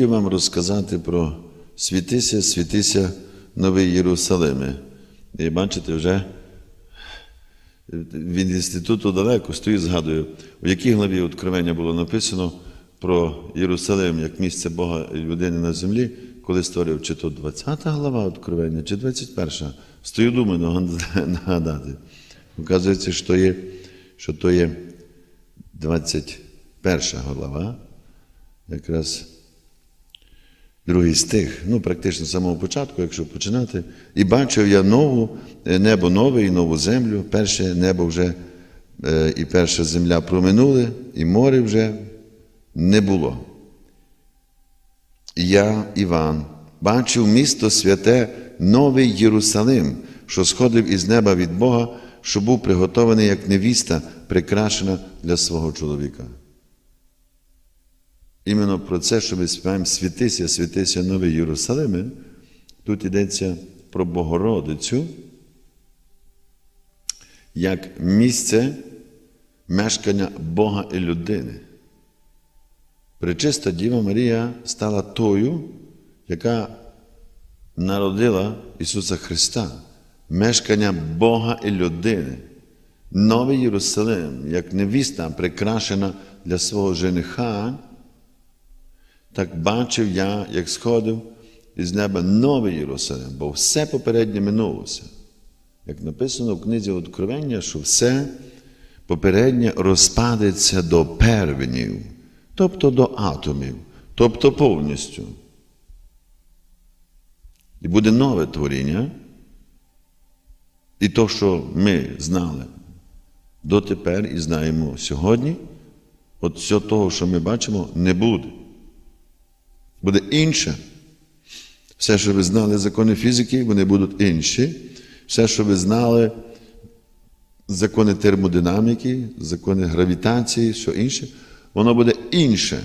хотів вам розказати про світися, світися Новий Єрусалиме. І бачите, вже від інституту далеко стою, згадую, у якій главі Откровення було написано про Єрусалим як місце Бога і людини на землі, коли створив, чи то 20 глава Откровення, чи 21. Стою, думаю, нагадати. Оказується, що, є, що то є 21 глава, якраз другий стих, ну, практично з самого початку, якщо починати. І бачив я нову, е, небо нове і нову землю. Перше небо вже е, і перша земля проминули, і море вже не було. Я, Іван, бачив місто святе, Новий Єрусалим, що сходив із неба від Бога, що був приготований як невіста, прикрашена для свого чоловіка. Іменно про це, що ми співаємо світися, світися Новий Єрусалиме, тут йдеться про Богородицю як місце мешкання Бога і людини. Пречиста Діва Марія стала тою, яка народила Ісуса Христа, мешкання Бога і людини. Новий Єрусалим, як невіста, прикрашена для свого жениха. Так бачив я, як сходив із неба новий Єрусалим, бо все попереднє минулося. Як написано в книзі Откровення, що все попереднє розпадеться до первенів, тобто до атомів, тобто повністю. І буде нове творіння. І то, що ми знали дотепер і знаємо сьогодні, от все того, що ми бачимо, не буде буде інше. Все, що ви знали закони фізики, вони будуть інші. Все, що ви знали, закони термодинаміки, закони гравітації, що інше, воно буде інше.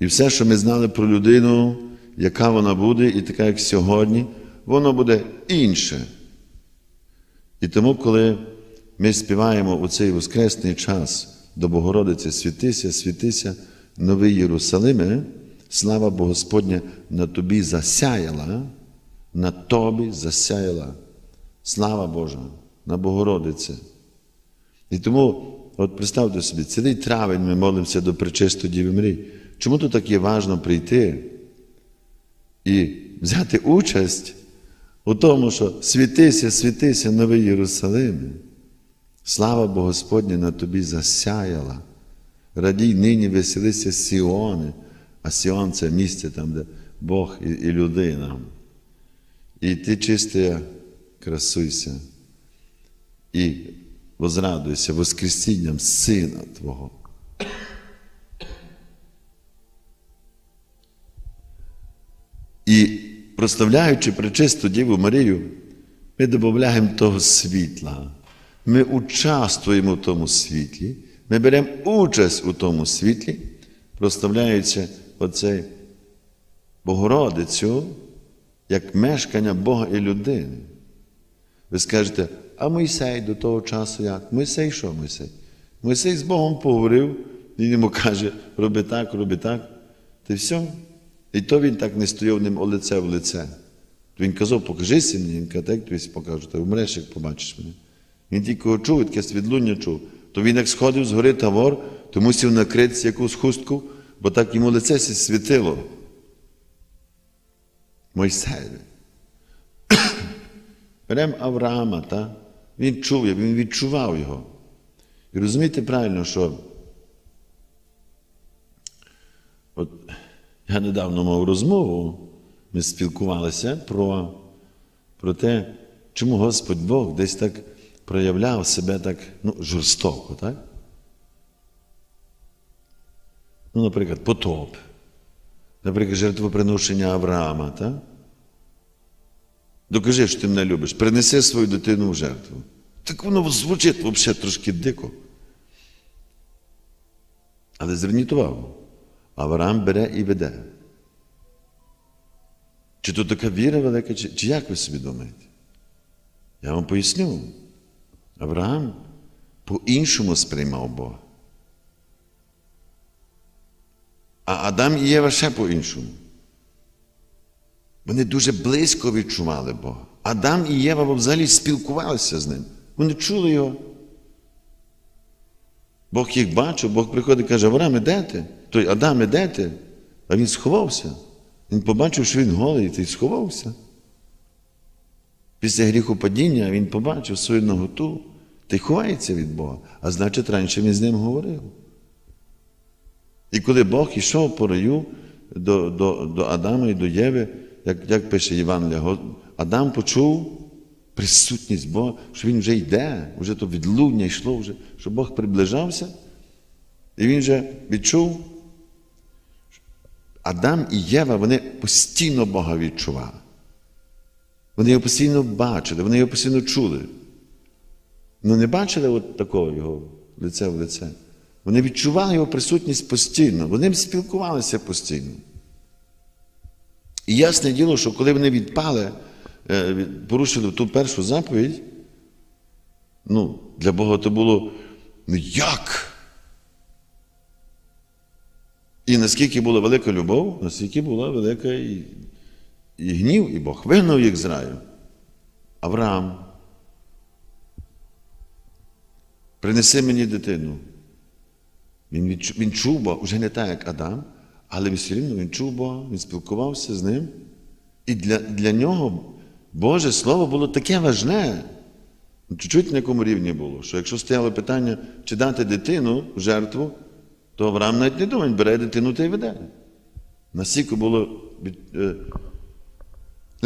І все, що ми знали про людину, яка вона буде, і така, як сьогодні, воно буде інше. І тому, коли ми співаємо у цей воскресний час до Богородиці світися, світися. Новий Єрусалиме, слава Богосподня на тобі засяяла, на тобі засяяла. Слава Божа, на Богородице. І тому, от представте собі, цілий травень ми молимося до Пречистої Діви Марії. Чому тут так є важно прийти і взяти участь у тому, що світися, світися, Новий Єрусалиме. Слава Богосподня на тобі засяяла. Радій нині веселися Сіони, а Сіон це місце там, де Бог і, і людина. І ти чисте красуйся і возрадуйся Воскресінням Сина Твого. І прославляючи пречисту Діву Марію, ми додаємо того світла. Ми участвуємо в тому світлі. Ми беремо участь у тому світлі, проставляючи оцей Богородицю як мешкання Бога і людини. Ви скажете, а Мойсей до того часу як? Мойсей що Мойсей? Мойсей з Богом поговорив, він йому каже, роби так, роби так. Ти все. І то він так не стояв ним лице в лице. Він казав, покажися мені, він каже, так тобі покажу, ти вмреш, як побачиш мене. Він тільки чув, таке світлуння чув то він як сходив з гори Тавор, то мусив накритися якусь хустку, бо так йому лице світило. Мойсеєві. Беремо Авраама, та? він чув, він відчував його. І розумієте правильно, що от я недавно мав розмову, ми спілкувалися про, про те, чому Господь Бог десь так проявляв себе так ну, жорстоко, так? Ну, наприклад, потоп, наприклад, жертвоприношення Авраама, так? Докажи, що ти мене любиш, принеси свою дитину в жертву. Так воно звучить взагалі трошки дико. Але зверніть увагу, Авраам бере і веде. Чи то така віра велика, чи, чи як ви собі думаєте? Я вам поясню. Авраам по-іншому сприймав Бога. А Адам і Єва ще по-іншому. Вони дуже близько відчували Бога. Адам і Єва взагалі спілкувалися з ним. Вони чули його. Бог їх бачив, Бог приходить і каже, Авраам, де ти? Той Адам, де ти? А він сховався. Він побачив, що він голий, і сховався. Після гріху падіння він побачив свою наготу та й ховається від Бога. А значить, раніше він з ним говорив. І коли Бог йшов по раю до до, до Адама і до Єви, як як пише Євангелія, Адам почув присутність Бога, що він вже йде, вже то відлуння йшло, вже, що Бог приближався, і він вже відчув. Адам і Єва вони постійно Бога відчували. Вони його постійно бачили, вони його постійно чули. Ну не бачили от такого його лице в лице. Вони відчували його присутність постійно, вони спілкувалися постійно. І ясне діло, що коли вони відпали, е, порушили ту першу заповідь, ну, для Бога то було ну як? І наскільки була велика любов, наскільки була велика і гнів, і Бог вигнав їх з раю. Авраам, принеси мені дитину. Він, він чув Бога, вже не так, як Адам, але все рівно він чув Бога, він спілкувався з ним. І для, для нього Боже Слово було таке важне. Чуть-чуть на якому рівні було, що якщо стояло питання, чи дати дитину в жертву, то Авраам навіть не думає, бере дитину та й веде. Настільки було, е,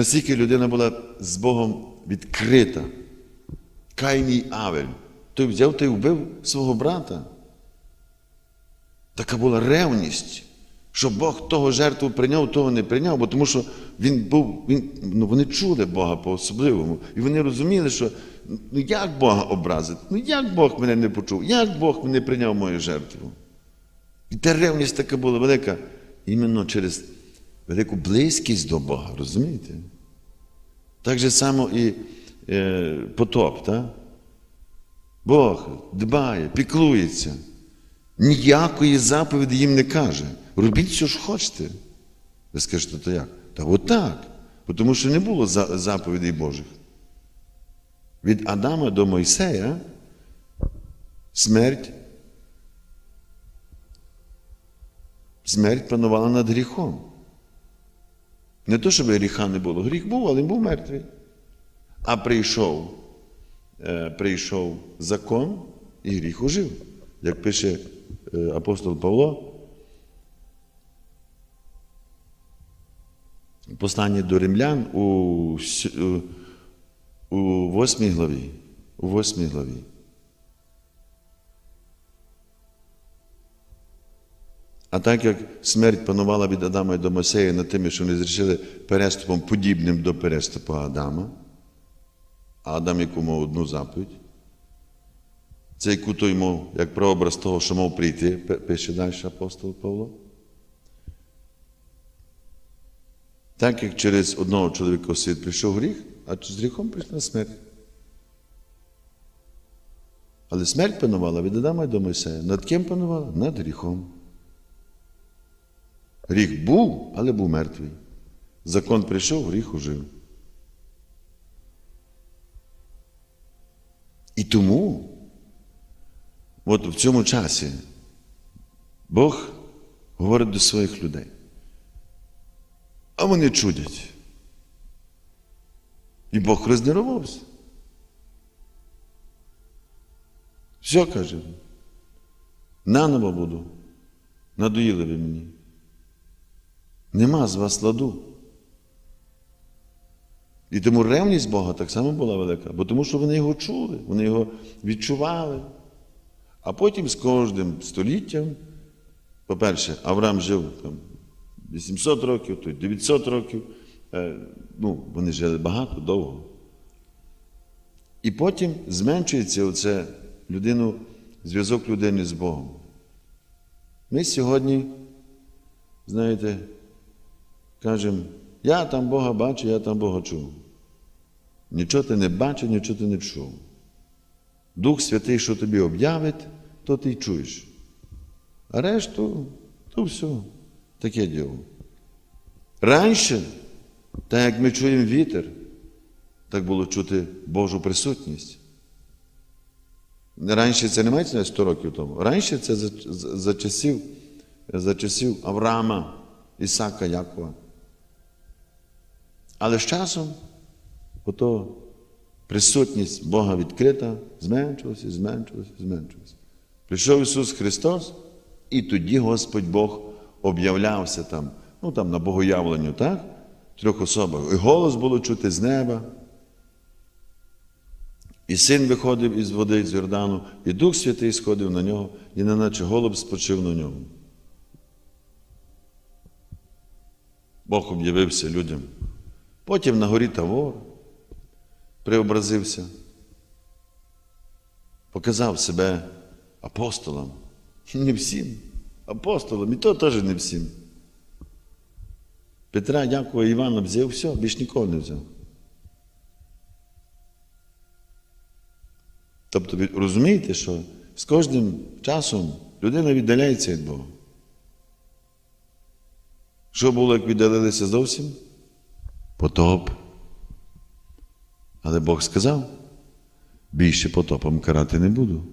настільки людина була з Богом відкрита. Кайній Авель. Той взяв та й вбив свого брата. Така була ревність, що Бог того жертву прийняв, того не прийняв, бо тому що він був, він, ну, вони чули Бога по-особливому. І вони розуміли, що ну як Бога образити? Ну як Бог мене не почув? Як Бог мене прийняв мою жертву? І та ревність така була велика, іменно через велику близькість до Бога, розумієте? Так же само і е, потоп, так? Бог дбає, піклується. Ніякої заповіді їм не каже. Робіть, що ж хочете. Ви скажете, то як? Та отак. Тому що не було заповідей Божих. Від Адама до Мойсея смерть. Смерть панувала над гріхом. Не то, щоб гріха не було. Гріх був, але він був мертвий. А прийшов, е, прийшов закон і гріх ожив. Як пише е, апостол Павло, в посланні до римлян у, у 8 главі. У 8 главі. А так як смерть панувала від Адама і до Мойсея над тими, що вони зрішили переступом подібним до переступу Адама, а Адам яку мав одну заповідь, це яку той мав, як прообраз того, що мав прийти, пише далі апостол Павло. Так як через одного чоловіка у світ прийшов гріх, а з гріхом прийшла смерть. Але смерть панувала від Адама і до Мойсея. Над ким панувала? Над гріхом. Гріх був, але був мертвий. Закон прийшов, гріх ужив. І тому, от в цьому часі, Бог говорить до своїх людей. А вони чудять. І Бог рознервувався. Все каже. Наново буду. Надоїли ви мені. Нема з вас ладу. І тому ревність Бога так само була велика, бо тому що вони його чули, вони його відчували. А потім з кожним століттям, по-перше, Авраам жив там 800 років, той 900 років. Е, ну, вони жили багато, довго. І потім зменшується оце людину, зв'язок людини з Богом. Ми сьогодні, знаєте, кажемо, я там Бога бачу, я там Бога чув. Нічого ти не бачив, нічого ти не чув. Дух Святий, що тобі об'явить, то ти й чуєш. А решту, то все. Таке діло. Раніше, так як ми чуємо вітер, так було чути Божу присутність. Раніше це не мається 100 років тому. Раніше це за, за, за, часів, за часів Авраама, Ісака, Якова. Але з часом ото присутність Бога відкрита, зменшилася, зменшилася, зменшилася. Прийшов Ісус Христос, і тоді Господь Бог об'являвся там, ну там на богоявленню, так? Трьох особах. І голос було чути з неба. І син виходив із води з Йордану, і Дух Святий сходив на нього, і неначе голуб спочив на ньому. Бог об'явився людям. Потім на горі Тавор преобразився, показав себе апостолом. Не всім. Апостолом, і то теж не всім. Петра, Якова, Івана взяв все, більш нікого не взяв. Тобто, розумієте, що з кожним часом людина віддаляється від Бога. Що було, як віддалилися зовсім? Потоп. Але Бог сказав, більше потопом карати не буду.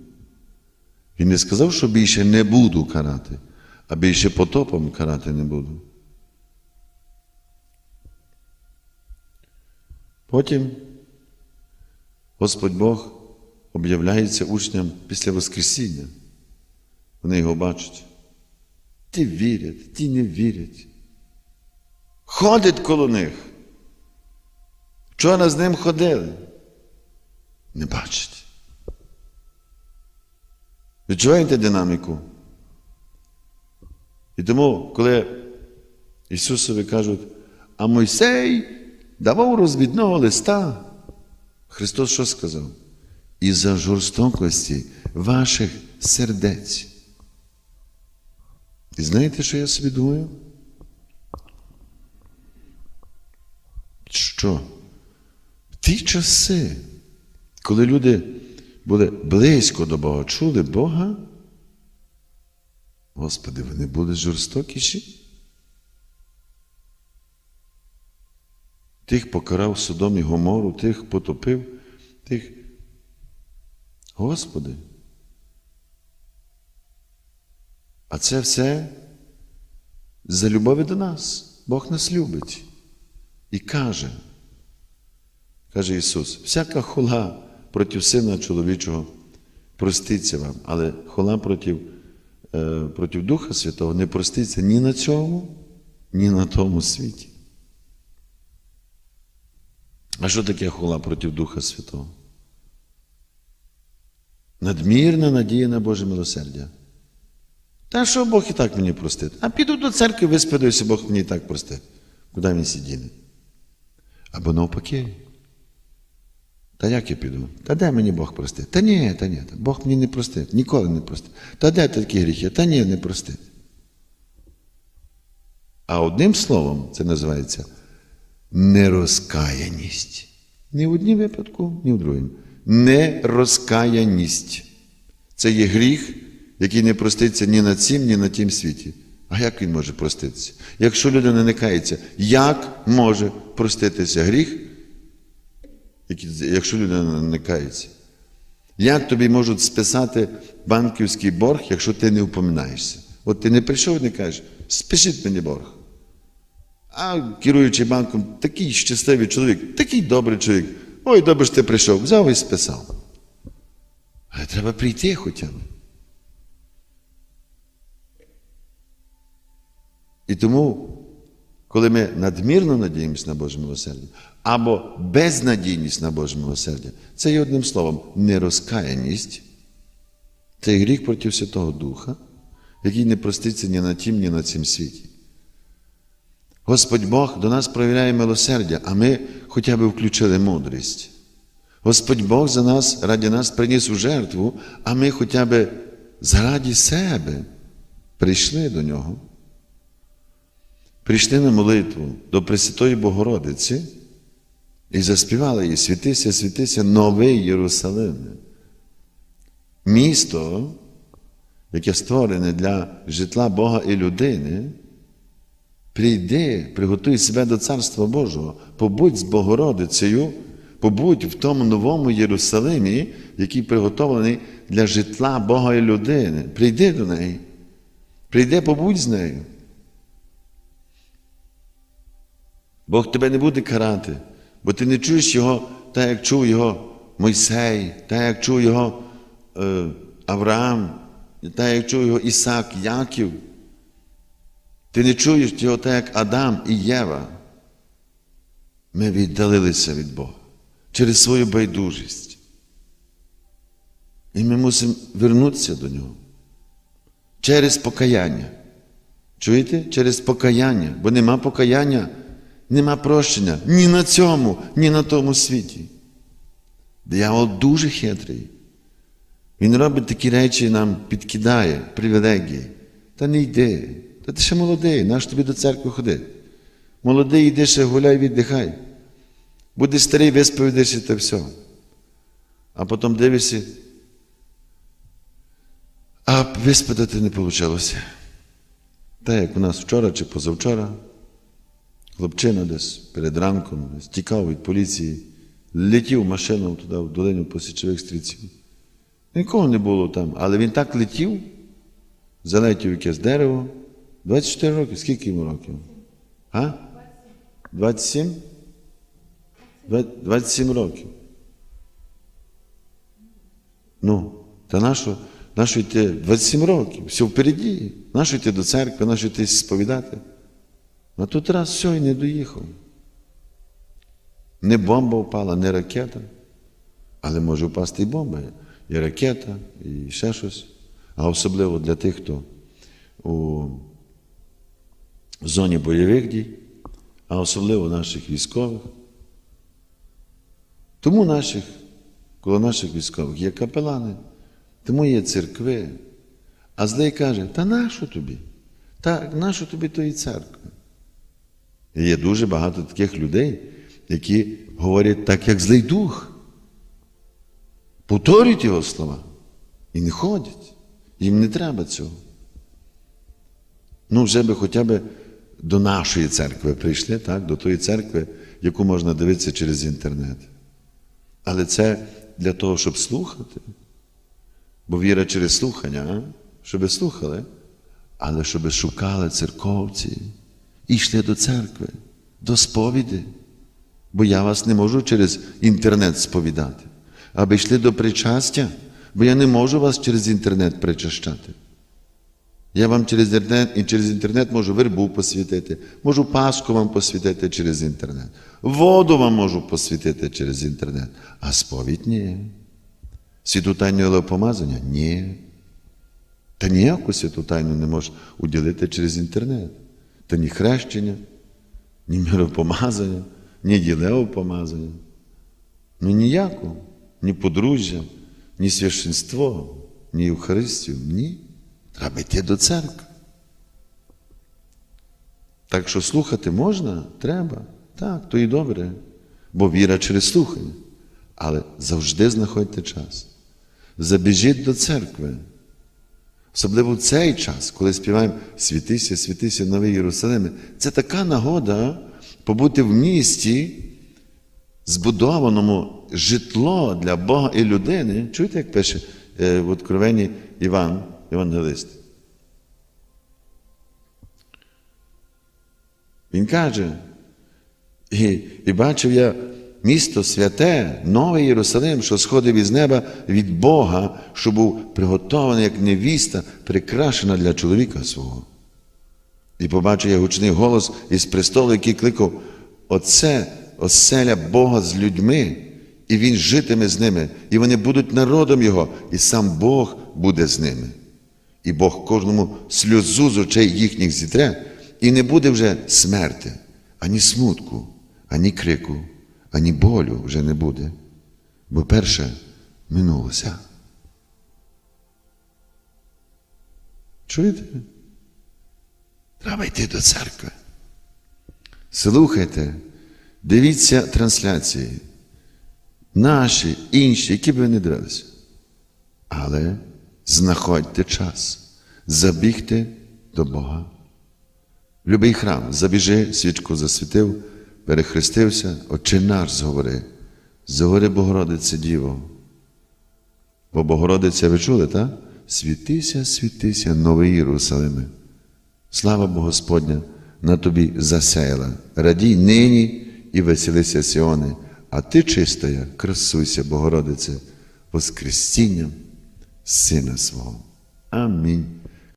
Він не сказав, що більше не буду карати, а більше потопом карати не буду. Потім Господь Бог об'являється учням після Воскресіння. Вони його бачать. Ті вірять, ті не вірять. Ходить коло них. Вчора з ним ходили. Не бачать. Відчуваєте динаміку? І тому, коли Ісусові кажуть, а Мойсей давав розвідного листа, Христос що сказав? І за жорстокості ваших сердець. І знаєте, що я собі думаю? Що? Ті часи, коли люди були близько до Бога, чули Бога, Господи, вони були жорстокіші. Тих покарав Содом і Гомору, тих потопив, тих. Господи. А це все за любові до нас. Бог нас любить. І каже, каже Ісус, всяка хула проти Сина чоловічого проститься вам, але хула проти, е, проти Духа Святого не проститься ні на цьому, ні на тому світі. А що таке хула проти Духа Святого? Надмірна надія на Боже милосердя. Та що Бог і так мені простить? А піду до церкви, виспадуюся, Бог мені і так простить. Куди він сидіне? Або навпаки. Та як я піду? Та де мені Бог простить? Та ні, та ні, Бог мені не простить, ніколи не простить. Та де такі гріхи? Та ні, не простить. А одним словом, це називається нерозкаяність. Ні в одній випадку, ні в другому. Нерозкаяність. Це є гріх, який не проститься ні на цім, ні на тім світі. А як він може проститися? Якщо людина не кається, як може проститися гріх, якщо людина не кається? Як тобі можуть списати банківський борг, якщо ти не упоминаєшся? От ти не прийшов і не кажеш, спишіть мені борг. А керуючий банком, такий щасливий чоловік, такий добрий чоловік. Ой, добре що ти прийшов, взяв і списав. Але треба прийти хоча б. І тому, коли ми надмірно надіємося на Боже милосердя, або безнадійність на Боже милосердя, це є одним словом нерозкаяність, це гріх проти Святого Духа, який не проститься ні на тім, ні на цім світі. Господь Бог до нас проявляє милосердя, а ми хоча б включили мудрість. Господь Бог за нас, раді нас приніс у жертву, а ми хоча б заради себе прийшли до Нього. Прийшли на молитву до Пресвятої Богородиці і заспівали її Святися, святися, новий Єрусалиме. Місто, яке створене для житла Бога і людини, Прийди, приготуй себе до Царства Божого, побудь з Богородицею, побудь в тому новому Єрусалимі, який приготовлений для житла Бога і людини. Прийди до неї. Прийди, побудь з нею. Бог тебе не буде карати, бо ти не чуєш його, так як чув його Мойсей, так як чув його е, Авраам, так як чув його Ісак, Яків. Ти не чуєш його так, як Адам і Єва. Ми віддалилися від Бога через свою байдужість. І ми мусимо вернутися до нього через покаяння. Чуєте? Через покаяння. Бо нема покаяння, нема прощення ні на цьому, ні на тому світі. Диявол дуже хитрий. Він робить такі речі, нам підкидає, привілегії. Та не йди. Та ти ще молодий, наш тобі до церкви ходи. Молодий, йди ще гуляй, віддихай. Будеш старий, висповідишся та все. А потім дивишся, а виспитати не вийшло. Так, як у нас вчора чи позавчора, хлопчина десь перед ранком десь тікав від поліції, летів машином туди, в долину посічових стрільців. Нікого не було там, але він так летів, залетів якесь дерево. 24 роки, скільки йому років? А? 27? 27 років. Ну, та нащо, нащо йти 27 років, все впереді. Нащо йти до церкви, нащо йти сповідати? А тут раз все і не доїхав. Не бомба впала, не ракета, але може впасти і бомба, і ракета, і ще щось. А особливо для тих, хто у зоні бойових дій, а особливо наших військових. Тому наших, коло наших військових є капелани, тому є церкви. А злий каже, та нащо тобі? Та нащо тобі тої церкви? Є дуже багато таких людей, які говорять так, як злий дух. Повторюють його слова і не ходять. Їм не треба цього. Ну, вже би хоча б до нашої церкви прийшли, так, до тої церкви, яку можна дивитися через інтернет. Але це для того, щоб слухати. Бо віра через слухання, а? щоб слухали, але щоб шукали церковці і йшли до церкви, до сповіді. Бо я вас не можу через інтернет сповідати, аби йшли до причастя, бо я не можу вас через інтернет причащати. Я вам через інтернет і через інтернет можу вербу посвятити, можу Пасху вам посвятити через інтернет, воду вам можу посвятити через інтернет, а сповідь ні. Святу тайну помазання? Ні. Та ніяку святу тайну не можеш уділити через інтернет. Та ні хрещення, ні миропомазання, ні ділеопомазання. Ну ніяку, ні подружжя, ні священство, ні Євхаристію, ні. Треба йти до церкви. Так що слухати можна? Треба. Так, то і добре. Бо віра через слухання. Але завжди знаходьте час. Забіжіть до церкви. Особливо в цей час, коли співаємо Світися, світися, Новий Єрусалиме. Це така нагода побути в місті, збудованому житло для Бога і людини. Чуєте, як пише е, в Откровенні Іван, Євангелист? Він каже, і, і бачив я місто святе, новий Єрусалим, що сходив із неба від Бога, що був приготований як невіста, прикрашена для чоловіка свого. І побачив я гучний голос із престолу, який кликав: Оце оселя Бога з людьми, і Він житиме з ними, і вони будуть народом Його, і сам Бог буде з ними. І Бог кожному сльозу з очей їхніх зітре, і не буде вже смерти, ані смутку, ані крику, ані болю вже не буде, бо перше минулося. Чуєте? Треба йти до церкви. Слухайте, дивіться трансляції. Наші, інші, які б ви не дивилися. Але знаходьте час, забігти до Бога. Любий храм забіжи, свічку засвітив, перехрестився, Отче наш зговори. Зговори Богородице Діво. Бо Богородиця, ви чули, так? Світися, світися, новий Єрусалиме. Слава Богу Господня на тобі засяяла. Радій нині і веселися Сіони, а ти чистая, красуйся, Богородице, воскресінням Сина свого. Амінь.